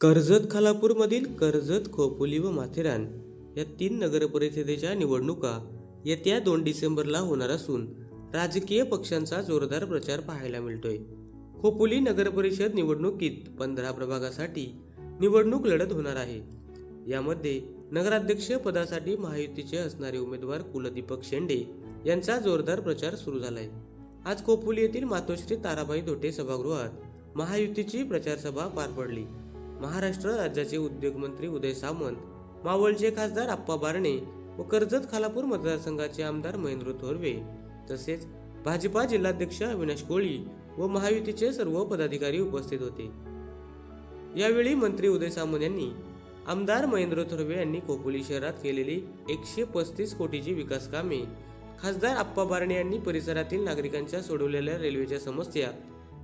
कर्जत खालापूरमधील कर्जत खोपोली व माथेरान या तीन नगरपरिषदेच्या निवडणुका येत्या दोन डिसेंबरला होणार असून राजकीय पक्षांचा जोरदार प्रचार पाहायला मिळतोय. खोपोली नगरपरिषद निवडणुकीत पंधरा प्रभागासाठी निवडणूक लढत होणार आहे. यामध्ये नगराध्यक्ष पदासाठी महायुतीचे असणारे उमेदवार कुलदीपक शेंडे यांचा जोरदार प्रचार सुरू झालाय. आज खोपोली येथील मातोश्री ताराबाई धोटे सभागृहात महायुतीची प्रचारसभा पार पडली. महाराष्ट्र राज्याचे उद्योगमंत्री उदय सामंत मावळचे खासदार आप्पा बारणे व कर्जत खालापूर मतदारसंघाचे आमदार महेंद्र थोरवे तसेच भाजपा जिल्हाध्यक्ष अविनाश कोळी व महायुतीचे सर्व पदाधिकारी उपस्थित होते. यावेळी मंत्री उदय सामंत यांनी आमदार महेंद्र थोरवे यांनी खोपोली शहरात केलेली एकशे पस्तीस कोटीची विकास कामे खासदार आप्पा बारणे यांनी परिसरातील नागरिकांच्या सोडवलेल्या रेल्वेच्या समस्या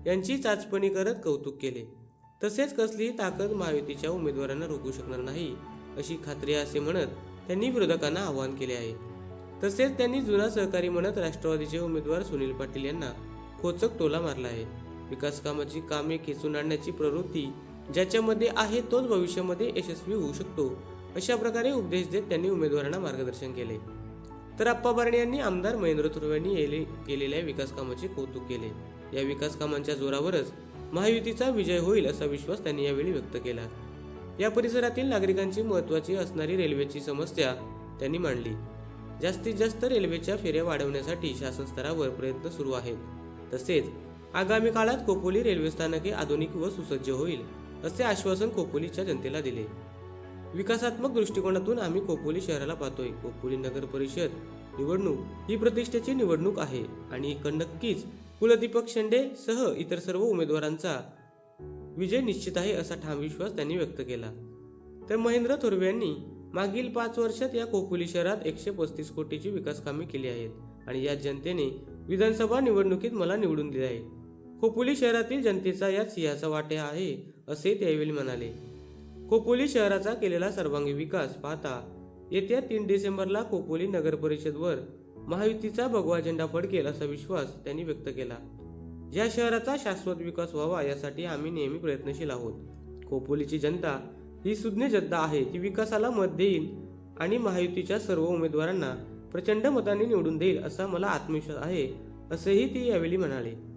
यांची चाचपणी करत कौतुक केले. तसेच कसलीही ताकद महायुतीच्या उमेदवारांना रोखू शकणार नाही अशी खात्री असे म्हणत त्यांनी विरोधकांना आवाहन केले आहे. तसेच त्यांनी जुना सहकारी म्हणत राष्ट्रवादीचे उमेदवार सुनील पाटील यांना खोचक टोला मारला आहे. विकास कामाची कामे खेचून आणण्याची प्रवृत्ती ज्याच्यामध्ये आहे तोच भविष्यामध्ये यशस्वी होऊ शकतो अशा प्रकारे उपदेश देत त्यांनी उमेदवारांना मार्गदर्शन केले. तर आप्पा बारणे यांनी आमदार महेंद्र थुर्वे यांनी केलेल्या विकास कामाचे कौतुक केले. या विकास कामांच्या जोरावरच महायुतीचा विजय होईल असा विश्वास त्यांनी यावेळी व्यक्त केला. या परिसरातील नागरिकांची महत्त्वाची असणारी रेल्वेची समस्या त्यांनी मांडली. जास्तीत जास्त रेल्वेच्या फेऱ्या वाढवण्यासाठी शासन स्तरावर प्रयत्न सुरू आहेत. तसेच आगामी काळात खोपोली रेल्वे स्थानके आधुनिक व सुसज्ज होईल असे आश्वासन खोपोलीच्या जनतेला दिले. विकासात्मक दृष्टिकोनातून आम्ही खोपोली शहराला पाहतोय. खोपोली नगर परिषद निवडणूक ही प्रतिष्ठेची निवडणूक आहे आणि नक्कीच कुलदीपक शेंडे सह इतर सर्व उमेदवारांचा विजय निश्चित आहे असा ठाम विश्वास त्यांनी व्यक्त केला. तर महेंद्र थोरवे यांनी मागील पाच वर्षात या खोपोली शहरात एकशे पस्तीस कोटीची विकास कामे केली आहेत आणि या जनतेने विधानसभा निवडणुकीत मला निवडून दिले आहे. खोपोली शहरातील जनतेचा यात सिंहाचा वाटे आहे असे त्यावेळी म्हणाले. खोपोली शहराचा केलेला सर्वांगी विकास पाहता येत्या तीन डिसेंबरला खोपोली नगर परिषदवर महायुतीचा भगवा झेंडा फडकेल असा विश्वास त्यांनी व्यक्त केला. या शहराचा शाश्वत विकास व्हावा यासाठी आम्ही नेहमी प्रयत्नशील आहोत. खोपोलीची जनता ही सुज्ञ जनता आहे ती विकासाला मत देईल आणि महायुतीच्या सर्व उमेदवारांना प्रचंड मताने निवडून देईल असा मला आत्मविश्वास आहे असेही ती यावेळी म्हणाले.